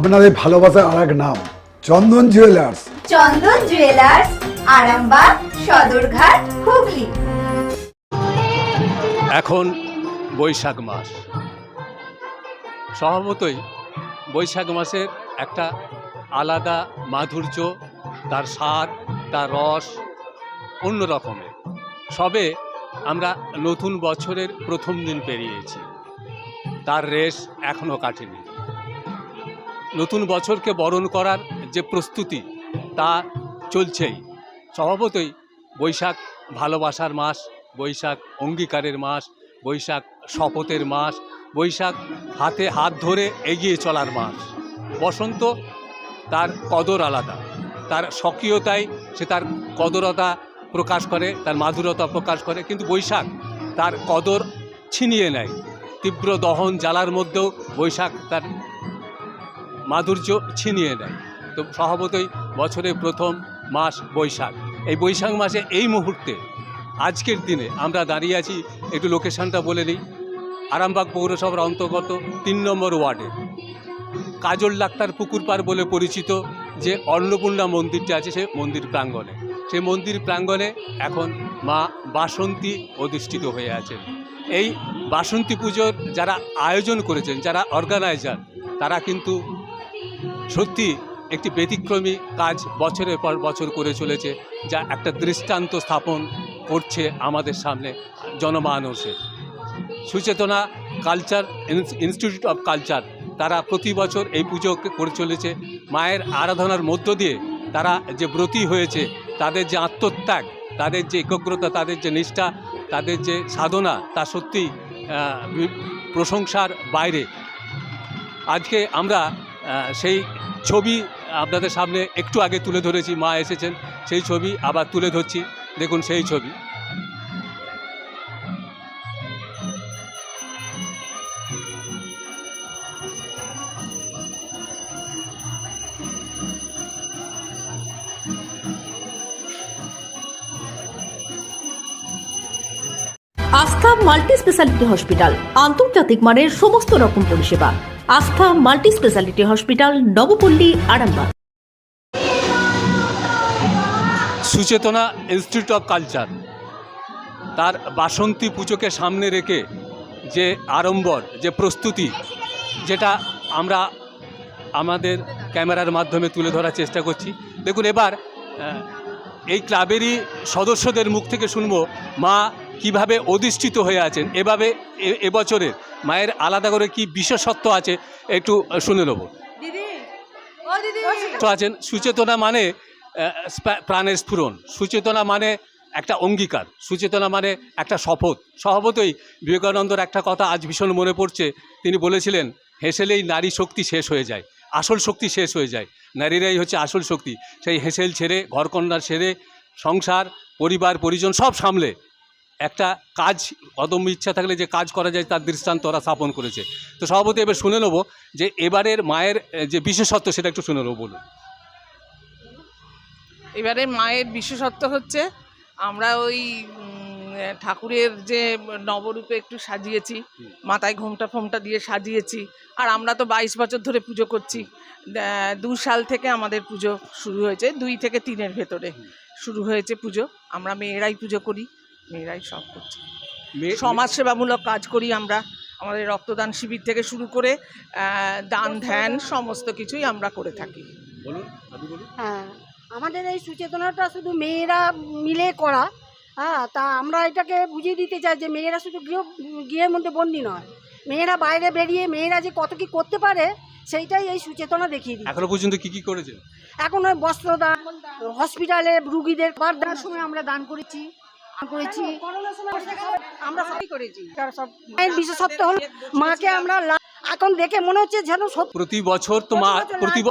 আপনাদের ভালোবাসার আর এক নাম চন্দন জুয়েলার্স চন্দন জুয়েলার্স আরামবাগ সদরঘাট হুগলি। এখন বৈশাখ মাস। স্বভাবতই বৈশাখ মাসের একটা আলাদা মাধুর্য তার স্বাদ তার রস অন্য রকমের সবে আমরা নতুন বছরের প্রথম দিন পেরিয়েছি। তার রেশ এখনও কাটেনি। নতুন বছরকে বরণ করার যে প্রস্তুতি, তা চলছেই। স্বভাবতই বৈশাখ ভালোবাসার মাস, বৈশাখ অঙ্গীকারের মাস, বৈশাখ শপথের মাস, বৈশাখ হাতে হাত ধরে এগিয়ে চলার মাস। বসন্ত তার কদর আলাদা। তার স্বকীয়তায় সে তার কদরতা প্রকাশ করে, তার মাধুরতা প্রকাশ করে, কিন্তু বৈশাখ তার কদর ছিনিয়ে নেয়। তীব্র দহন জ্বালার মধ্যেও বৈশাখ তার মাধুর্য ছিনিয়ে নেয়। তো স্বভাবতই বছরের প্রথম মাস বৈশাখ। এই বৈশাখ মাসে এই মুহূর্তে, আজকের দিনে আমরা দাঁড়িয়ে আছি, একটু লোকেশনটা বলে নিই আরামবাগ পৌরসভার অন্তর্গত তিন নম্বর ওয়ার্ডে। কাজল ডাক্তার পুকুর পাড় বলে পরিচিত যে অন্নপূর্ণা মন্দিরটি আছে, সে মন্দির প্রাঙ্গণে। সেই মন্দির প্রাঙ্গণে এখন মা বাসন্তী অধিষ্ঠিত হয়ে আছেন এই বাসন্তী পুজোর যারা আয়োজন করেছেন, যারা অর্গানাইজার তারা কিন্তু সত্যি একটি ব্যতিক্রমী কাজ বছরের পর বছর করে চলেছে, যা একটা দৃষ্টান্ত স্থাপন করছে আমাদের সামনে জনমানসে Suchetana Culture Institute of Culture, তারা প্রতি বছর এই পুজো করে চলেছে। মায়ের আরাধনার মধ্য দিয়ে তারা যে ব্রতী হয়েছে, তাদের যে আত্মত্যাগ, তাদের যে একগ্রতা, তাদের যে নিষ্ঠা, তাদের যে সাধনা, তা সত্যি প্রশংসার বাইরে। আজকে আমরা সেই ছবি আপনাদের সামনে একটু আগে তুলে ধরেছি, মা এসেছেন, সেই ছবি আবার তুলে ধরছি। দেখুন সেই ছবি। আস্থা মাল্টি স্পেশালিটি হসপিটাল, আন্তর্জাতিক মানের সমস্ত রকম পরিষেবা। Astha Multi Speciality Hospital, Nabapalli, Arambagh. Suchetana Institute of Culture. তার বাসন্তী পুজোকে সামনে রেখে যে আড়ম্বর, যে প্রস্তুতি, যেটা আমরা আমাদের ক্যামেরার মাধ্যমে তুলে ধরার চেষ্টা করছি। দেখুন, এবার এই ক্লাবেরই সদস্যদের মুখ থেকে শুনব মা কীভাবে অধিষ্ঠিত হয়ে আছেন? এভাবে এ- এবছরের মায়ের আলাদা করে কি বিশেষত্ব আছে? একটু শুনে নেব। তো আছেন সুচেতনা মানে প্রাণের স্ফুরণ। সুচেতনা মানে একটা অঙ্গীকার। সুচেতনা মানে একটা শপথ। স্বভাবতই বিবেকানন্দর একটা কথা আজ ভীষণ মনে পড়ছে। তিনি বলেছিলেন হেসেলেই নারী শক্তি শেষ হয়ে যায়। আসল শক্তি শেষ হয়ে যায়। নারীরাই হচ্ছে আসল শক্তি। সেই হেসেল ছেড়ে ঘরকন্যার ছেড়ে সংসার পরিবার পরিজন সব সামলে। একটা কাজ অদম্য ইচ্ছা থাকলে যে কাজ করা যায় তার দৃষ্টান্ত ওরা স্থাপন করেছে। তো সভাপতি এবার শুনে নেব যে এবারের মায়ের যে বিশেষত্ব সেটা একটু শুনে নেব বলুন। এবারে মায়ের বিশেষত্ব হচ্ছে আমরা ওই ঠাকুরের যে নবরূপে একটু সাজিয়েছি মাথায় ঘোমটা ফোমটা দিয়ে সাজিয়েছি আর আমরা তো বাইশ বছর ধরে পুজো করছি। দু সাল থেকে আমাদের পুজো শুরু হয়েছে দুই থেকে তিনের ভেতরে শুরু হয়েছে পুজো। আমরা মেয়েরাই পুজো করি। মেয়েরাই সব করছি। মেয়ে- সমাজসেবামূলক কাজ করি আমরা। আমাদের রক্তদান শিবির থেকে শুরু করে দান ধ্যান সমস্ত কিছুই আমরা করে থাকি। বলুন আপনি বলুন। হ্যাঁ আমাদের এই সুচেতনাটা শুধু মেয়েরা মিলে করা হ্যাঁ তা আমরা এটাকে বুঝিয়ে দিতে চাই যে মেয়েরা শুধু গৃহ গৃহের মধ্যে বন্দি নয়। মেয়েরা বাইরে বেরিয়ে মেয়েরা যে কত কি করতে পারে সেইটাই এই সুচেতনা দেখিয়ে দিই এখনও পর্যন্ত কি কি করেছেন? এখন ওই বস্ত্রদান হসপিটালে রুগীদের খাবার দেওয়ার সময় আমরা দান করেছি। দান করেছি। আমরা সবই করেছি। সব বিশেষত্ব হলো মাকে আমরা লা- এখন দেখে মনে হচ্ছে যেন প্রতি বছর তো মা প্রতি।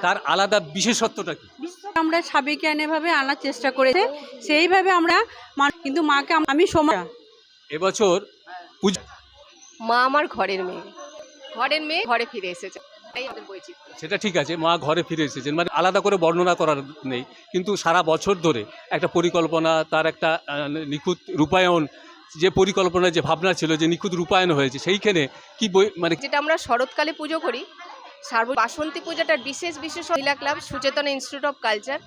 তার আলাদা বিশেষত্বটা কি? আমরা সাবেকিয়ানেভাবে আনার চেষ্টা করেছে সেইভাবে আমরা মা- কিন্তু মাকে আম- সময় এবছর পুজো মা আমার ঘরের মেয়ে। ঘরের মেয়ে ঘরে ফিরে এসেছে। সেটা ঠিক আছে মা ঘরে ফিরে এসেছেন মানে আলাদা করে বর্ণনা করার নেই কিন্তু সারা বছর ধরে একটা পরিকল্পনা তার একটা নিখুঁত রূপায়ণ যে পরিকল্পনা যে ভাবনা ছিল যে নিখুঁত রূপায়ণ হয়েছে সেইখানে কি বই- মানে যেটা আমরা শরৎকালে পুজো করি সার্ব বাসন্তী পূজাটার বিশেষ বিশেষ মহিলা club Suchetana Institute of Culture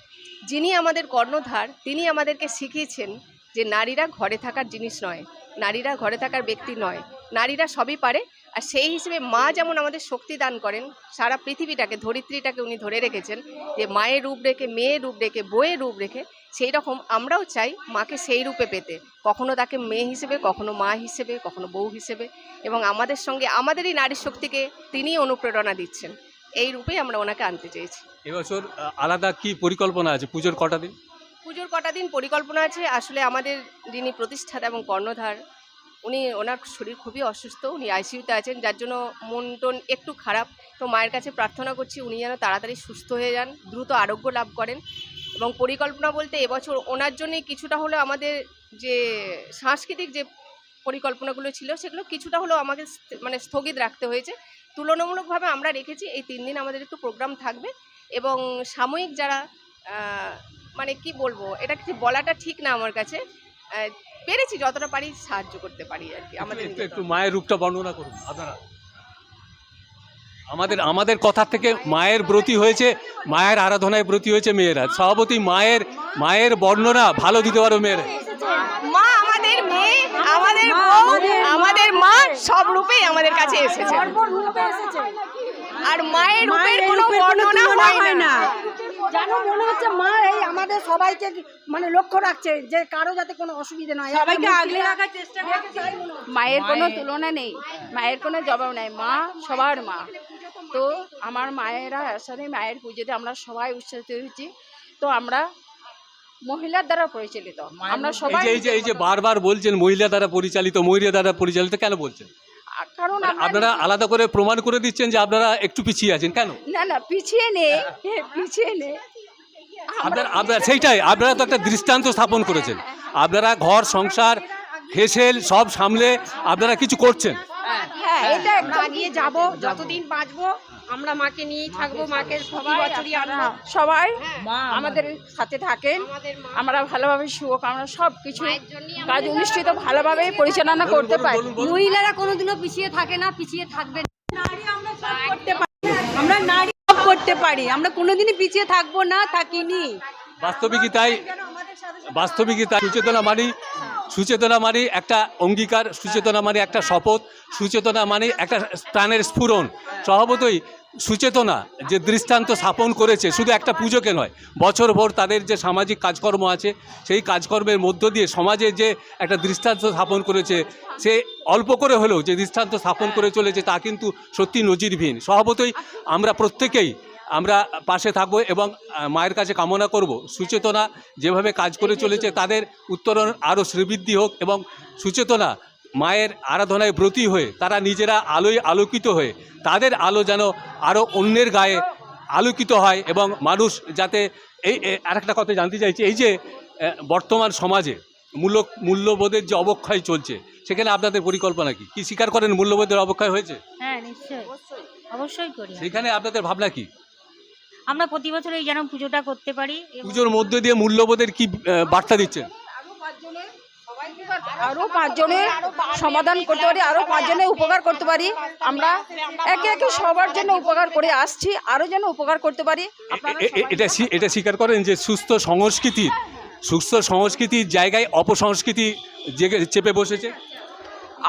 যিনি আমাদের কর্ণধার তিনি আমাদেরকে শিখিয়েছেন যে নারীরা ঘরে থাকার জিনিস নয় নারীরা ঘরে থাকার ব্যক্তি নয় নারীরা সবই পারে আর সেই হিসেবে মা যেমন আমাদের শক্তি দান করেন সারা পৃথিবীটাকে ধরিত্রীটাকে উনি ধরে রেখেছেন যে মায়ের রূপ রেখে মেয়ের রূপ রেখে বইয়ের রূপ রেখে সেই রকম আমরাও চাই মাকে সেই রূপে পেতে। কখনো তাকে মেয়ে হিসেবে কখনো মা হিসেবে কখনো বউ হিসেবে এবং আমাদের সঙ্গে আমাদেরই নারী শক্তিকে তিনিই অনুপ্রেরণা দিচ্ছেন। এই রূপেই আমরা ওনাকে আনতে চেয়েছি। এবছর আলাদা কি পরিকল্পনা আছে? পুজোর কটা দিন? পুজোর কটা দিন পরিকল্পনা আছে। আসলে আমাদের যিনি প্রতিষ্ঠাতা এবং কর্ণধার উনি, ওনার শরীর খুবই অসুস্থ, উনি আইসিইউতে আছেন, যার জন্য মন টন একটু খারাপ। তো মায়ের কাছে প্রার্থনা করছি উনি যেন তাড়াতাড়ি সুস্থ হয়ে যান, দ্রুত আরোগ্য লাভ করেন এবং পরিকল্পনা বলতে এবছর ওনার জন্যই কিছুটা হলেও আমাদের যে সাংস্কৃতিক যে পরিকল্পনাগুলো ছিল, সেগুলো কিছুটা হলেও স্থ- মানে স্থগিত রাখতে হয়েছে। তুলনামূলকভাবে আমরা রেখেছি, এই তিন দিন আমাদের একটু প্রোগ্রাম থাকবে এবং সাময়িক যারা মানে কি বলব এটা কিছু বলাটা ঠিক না আমার কাছে পেরেছি যতটা পারি সাহায্য করতে পারি আর কি আমাদের একটু মায়ের রূপটা বর্ণনা করুন আপনারা আমাদের আমাদের কথা থেকে মায়ের ব্রতী হয়েছে মায়ের আরাধনায় ব্রতী হয়েছে মেয়েরা। সভাপতি মায়ের মায়ের বর্ণনা ভালো দিতে পারো মেয়েরা। মা আমাদের মেয়ে আমাদের আমাদের মা সব রূপেই আমাদের কাছে এসেছে। আর মায়ের রূপের কোনো বর্ণনা হয় না। যেন মনে হচ্ছে মা এই আমাদের সবাইকে মানে লক্ষ্য রাখছে যে কারও যাতে কোনো অসুবিধা নয় সবাইকে আগলে রাখার চেষ্টা করছি। মায়ের কোনো তুলনা নেই। মায়ের কোনো জবাব নেই। মা সবার মা। তো আমার মায়েরা আসলে মায়ের পুজোতে আমরা সবাই উৎসাহিত হয়েছি। তো আমরা মহিলার দ্বারা পরিচালিত। আমরা সবাই এই যে এই যে বারবার বলছেন মহিলা দ্বারা পরিচালিত মহিলা দ্বারা পরিচালিত কেন বলছেন? কারণ মানে আপনারা আলাদা করে প্রমাণ করে দিচ্ছেন যে আপনারা একটু পিছিয়ে আছেন কেন? না না পিছিয়ে নেই পিছিয়ে নেই আপনার আপনার সেইটাই আপনারা তো একটা দৃষ্টান্ত স্থাপন করেছেন। আপনারা ঘর সংসার হেসেল সব সামলে আপনারা কিছু করছেন। হ্যাঁ এটা এগিয়ে যাব যতদিন বাঁচবো আমরা মাকে নিয়েই থাকব মাকে প্রতি বছরই আনব। সবাই আমাদের সাথে থাকেন। আমরা ভালোভাবে শুভকামনা সব কিছু কাজ অনুষ্ঠিত ভালোভাবে পরিচালনা করতে পারি। মহিলারা কোনোদিনও পিছিয়ে থাকে না পিছিয়ে থাকবে না। আমরা নারী সব করতে পারি। আমরা কোনোদিনই পিছিয়ে থাকব না থাকিনি। বাস্তবিকই তাই। বাস্তবিকই তাই। সুচেতনা মানি। সুচেতনা মানে একটা অঙ্গীকার সুচেতনা মানে একটা শপথ সুচেতনা মানে একটা প্রাণের স্ফুরণ। স্বভাবতই সুচেতনা যে দৃষ্টান্ত স্থাপন করেছে শুধু একটা পুজোকে নয় বছরভর তাদের যে সামাজিক কাজকর্ম আছে, সেই কাজকর্মের মধ্য দিয়ে সমাজে যে একটা দৃষ্টান্ত স্থাপন করেছে, সে অল্প করে হলেও যে দৃষ্টান্ত স্থাপন করে চলেছে তা কিন্তু সত্যি নজিরবিহীন। স্বভাবতই আমরা প্রত্যেকেই আমরা পাশে থাকব এবং মায়ের কাছে কামনা করব। সুচেতনা যেভাবে কাজ করে চলেছে তাদের উত্তরণ আরও শ্রীবৃদ্ধি হোক এবং সুচেতনা মায়ের আরাধনায় ব্রতী হয়ে তারা নিজেরা আলোয় আলোকিত হয়ে তাদের আলো যেন আরও অন্যের গায়ে আলোকিত হয় এবং মানুষ যাতে এই এ- আরেকটা কথা জানতে চাইছি এই যে বর্তমান সমাজে মূল্য মূল্যবোধের যে অবক্ষয় চলছে সেখানে আপনাদের পরিকল্পনা কি? কি স্বীকার করেন মূল্যবোধের অবক্ষয় হয়েছে? হ্যাঁ নিশ্চয়ই। অবশ্যই করি সেখানে আপনাদের ভাবনা কি? আমরা প্রতি বছর এই যেন পুজোটা করতে পারি পুজোর মধ্যে দিয়ে মূল্যবোধের কি বার্তা দিচ্ছে আরও পাঁচজনের সমাধান করতে পারি আরও পাঁচজনের উপকার করতে পারি। আমরা একে একে সবার জন্য উপকার করে আসছি আরও যেন উপকার করতে পারি। এটা এটা স্বীকার করেন যে সুস্থ সংস্কৃতি সুস্থ সংস্কৃতির জায়গায় অপসংস্কৃতি জেগে চেপে বসেছে?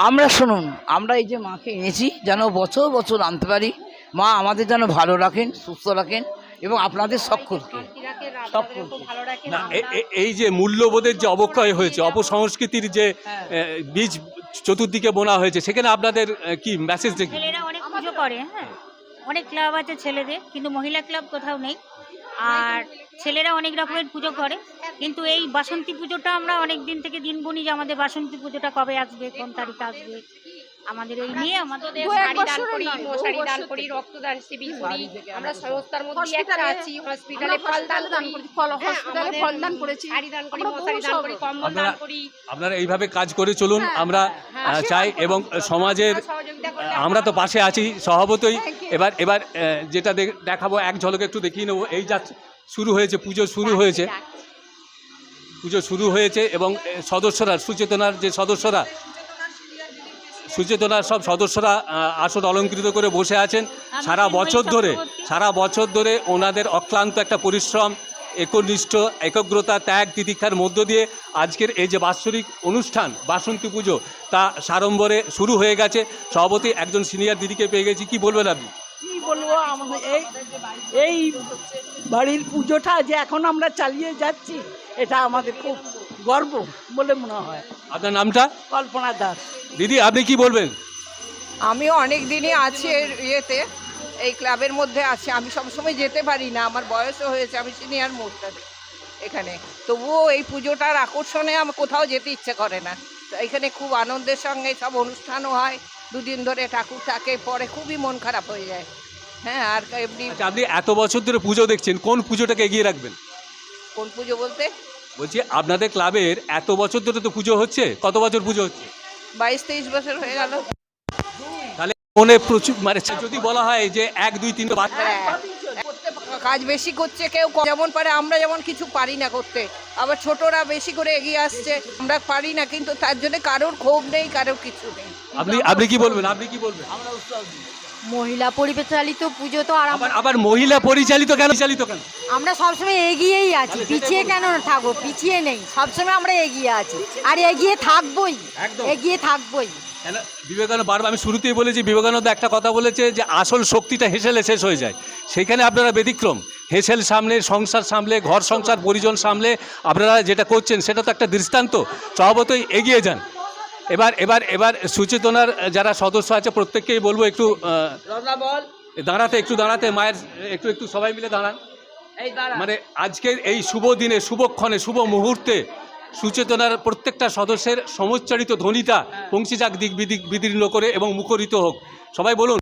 আমরা শুনুন আমরা এই যে মাকে এনেছি যেন বছর বছর আনতে পারি। মা আমাদের যেন ভালো রাখেন সুস্থ রাখেন। এবং আপনাদের সকলকে না এই যে মূল্যবোধের যে অবক্ষয় হয়েছে অপসংস্কৃতির যে হ্যাঁ। বীজ চতুর্দিকে বোনা হয়েছে সেখানে আপনাদের কি মেসেজ দেখি? ছেলেরা অনেক পুজো করে হ্যাঁ। অনেক ক্লাব আছে ছেলেদের কিন্তু মহিলা ক্লাব কোথাও নেই। আর ছেলেরা অনেক রকমের পুজো করে কিন্তু এই বাসন্তী পুজোটা আমরা অনেক দিন থেকে দিন গুনি যে আমাদের বাসন্তী পুজোটা কবে আসবে কোন তারিখে আসবে আমাদের এই নিয়ে আমাদের দু এক বছরের নয়, বহু বছর থেকে। রক্তদান শিবির করি। আমরা সংস্থার হসপিটালে হসপিটালে ফলদান দান করেছি ফল হসপিটালে ফলদান করেছি। আমরা বহু সব- আপনারা আপনারা এইভাবে কাজ করে চলুন আমরা চাই এবং সমাজের আমরা তো পাশে আছি স্বভাবতই এবার এবার যেটা দেখাবো এক ঝলকে একটু দেখিয়ে নেব। এই যা শুরু হয়েছে পুজো শুরু হয়েছে। পুজো শুরু হয়েছে এবং সদস্যরা সুচেতনার যে সদস্যরা সুচেতনার সব সদস্যরা আসন অলঙ্কৃত করে বসে আছেন। সারা বছর ধরে সারা বছর ধরে ওনাদের অক্লান্ত একটা পরিশ্রম একনিষ্ঠ একগ্রতা ত্যাগ তিতিক্ষার মধ্য দিয়ে আজকের এই যে বাৎসরিক অনুষ্ঠান বাসন্তী পুজো তা সাড়ম্বরে শুরু হয়ে গেছে। সভাপতি একজন সিনিয়র দিদিকে পেয়ে গেছি। কি বলবেন আপনি? কি বলব আমাদের এই এই বাড়ির পুজোটা যে এখন আমরা চালিয়ে যাচ্ছি এটা আমাদের খুব গর্ব বলে মনে হয়। আপনার নামটা? কল্পনা দাস। দিদি আপনি কি বলবেন? আমিও অনেক দিনই আছি এর ইয়েতে এই ক্লাবের মধ্যে আছি। আমি সবসময় যেতে পারি না আমার বয়সও হয়েছে আমি সিনিয়র মোস্টার এখানে। তবুও এই পুজোটার আকর্ষণে আমার কোথাও যেতে ইচ্ছে করে না। তো এখানে খুব আনন্দের সঙ্গে সব অনুষ্ঠানও হয় দুদিন ধরে ঠাকুর থাকে পরে খুবই মন খারাপ হয়ে যায়। হ্যাঁ আর এমনি আচ্ছা আপনি এত বছর ধরে পুজো দেখছেন কোন পুজোটাকে এগিয়ে রাখবেন? কোন পুজো বলতে? বলছি আপনাদের ক্লাবের এত বছর ধরে তো পুজো হচ্ছে? কত বছর পুজো হচ্ছে? বাইশ তেইশ বছর হয়ে গেল। তাহলে মনে প্রচুর মানে যদি বলা হয় যে এক দুই তিন বাচ্চা কাজ বেশি করছে কেউ যেমন পারে আমরা যেমন কিছু পারি না করতে। আবার ছোটরা বেশি করে এগিয়ে আসছে আমরা পারি না কিন্তু তার জন্য কারোর ক্ষোভ নেই কারোর কিছু নেই। আপনি আপনি কি বলবেন? আপনি কি বলবেন? মহিলা পরিচালিত পুজো তো আর আবার আবার মহিলা পরিচালিত কেন? পরিচালিত কেন? আমরা সবসময় এগিয়েই আছি পিছিয়ে কেন থাকব? পিছিয়ে নেই সবসময় আমরা এগিয়ে আছি। আর এগিয়ে থাকবোই একদম। এগিয়ে থাকবোই। কেন? বিবেকানন্দ বারবার আমি শুরুতেই বলেছি বিবেকানন্দ একটা কথা বলেছে যে আসল শক্তিটা হেসেলে শেষ হয়ে যায়। সেখানে আপনারা ব্যতিক্রম। হেসেল সামলে সংসার সামলে ঘর সংসার পরিজন সামলে আপনারা যেটা করছেন সেটা তো একটা দৃষ্টান্ত। স্বভাবতই এগিয়ে যান। এবার এবার এবার সুচেতনার যারা সদস্য আছে প্রত্যেককেই বলব একটু বল। দাঁড়াতে একটু দাঁড়াতে মায়ের একটু একটু সবাই মিলে দাঁড়ান। মানে আজকের এই শুভ দিনে শুভক্ষণে শুভ মুহূর্তে সুচেতনার প্রত্যেকটা সদস্যের সমুচ্চারিত ধ্বনিটা যাক দিক বিদিক বিদীর্ণ করে এবং মুখরিত হোক। সবাই বলুন।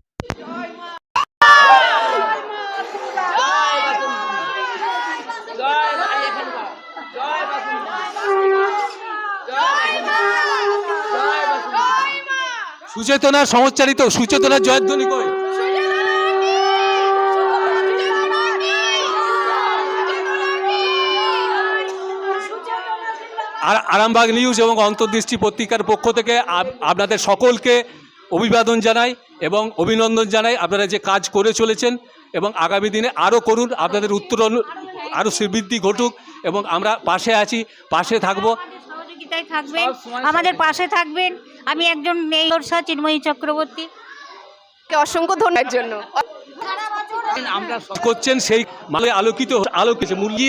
বাসন্তী সুচেতনার সমুচ্চারিত সুচেতনার জয়ধ্বনি কই আর আরামবাগ নিউজ এবং অন্তর্দৃষ্টি পত্রিকার পক্ষ থেকে আপনাদের সকলকে অভিবাদন জানাই এবং অভিনন্দন জানাই আপনারা যে কাজ করে চলেছেন এবং আগামী দিনে আরও করুন, আপনাদের উত্তরণ আরও শ্রীবৃদ্ধি ঘটুক এবং আমরা পাশে আছি, পাশে থাকব। সহযোগিতায় থাকবেন আমাদের পাশে থাকবেন। আমি একজন এই বর্ষা চিন্ময়ী চক্রবর্তী। অসংখ্য ধন্যবাদ জন্য। আমরা করছেন সেই মানে আলোকিত আলোকিত মূল্যে